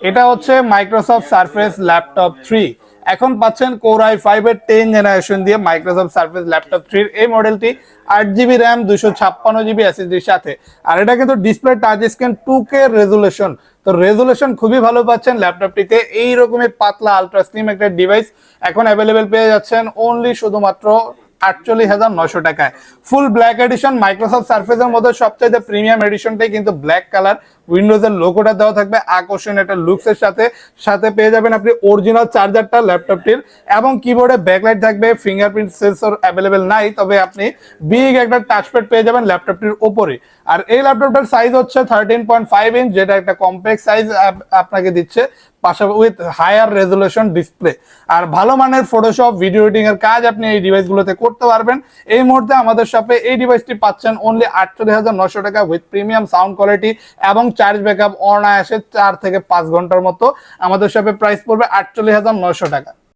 এটা হচ্ছে Microsoft Surface laptop three এখন পাচ্ছেন কোর আই ফাইভ এর টেন জেনারেশন দিয়ে মাইক্রোসফট সার্ফেস ল্যাপটপ থ্রির এই মডেলটি আট জিবি র্যাম দুশো ছাপ্পান্ন জিবি এসএসডির সাথে। আর এটা কিন্তু display touch screen two K resolution তো রেজুলেশন খুবই ভালো পাচ্ছেন ল্যাপটপটিতে এই রকমের পাতলা আলট্রা স্লিম একটা ডিভাইস এখন অ্যাভেলেবেল পেয়ে যাচ্ছেন অনলি শুধুমাত্র আটচল্লিশ হাজার নশো টাকায়। ফুল ব্ল্যাক এডিশন মাইক্রোসফট সার্ফেসের মধ্যে সবচাইতে প্রিমিয়াম এডিশনটাই কিন্তু ব্ল্যাক কালার উইন্ডোজের লোগোটা দেওয়া থাকবে, আকর্ষণীয় একটা লুকসের সাথে। সাথে পেয়ে যাবেন আপনি অরিজিনাল চার্জারটা ল্যাপটপটির এবং কিবোর্ডে ব্যাকলাইট থাকবে ফিঙ্গারপ্রিন্ট সেন্সর অ্যাভেলেবেল নাই, তবে আপনি বিগ একটা টাচপ্যাড পেয়ে যাবেন ল্যাপটপটির উপরে। আর এই ল্যাপটপটার সাইজ হচ্ছে থার্টিন পয়েন্ট ফাইভ ইঞ্চ যেটা একটা কমপ্লেক্স সাইজ আপনাকে দিচ্ছে, পাশাপাশি উইথ হায়ার রেজুলেশন ডিসপ্লে আর ভালো মানের ফটোশপ ভিডিও এডিটিং এর কাজ আপনি এই ডিভাইসগুলোতে করতে পারবেন। এই মুহূর্তে আমাদের শপে এই ডিভাইসটি পাচ্ছেন অনলি আটচল্লিশ হাজার টাকা উইথ প্রিমিয়াম সাউন্ড কোয়ালিটি এবং চার্জ ব্যাকআপ অনায়াসে চার থেকে পাঁচ ঘণ্টার মতো। আমাদের শপে প্রাইস পড়বে আটচল্লিশ হাজার টাকা।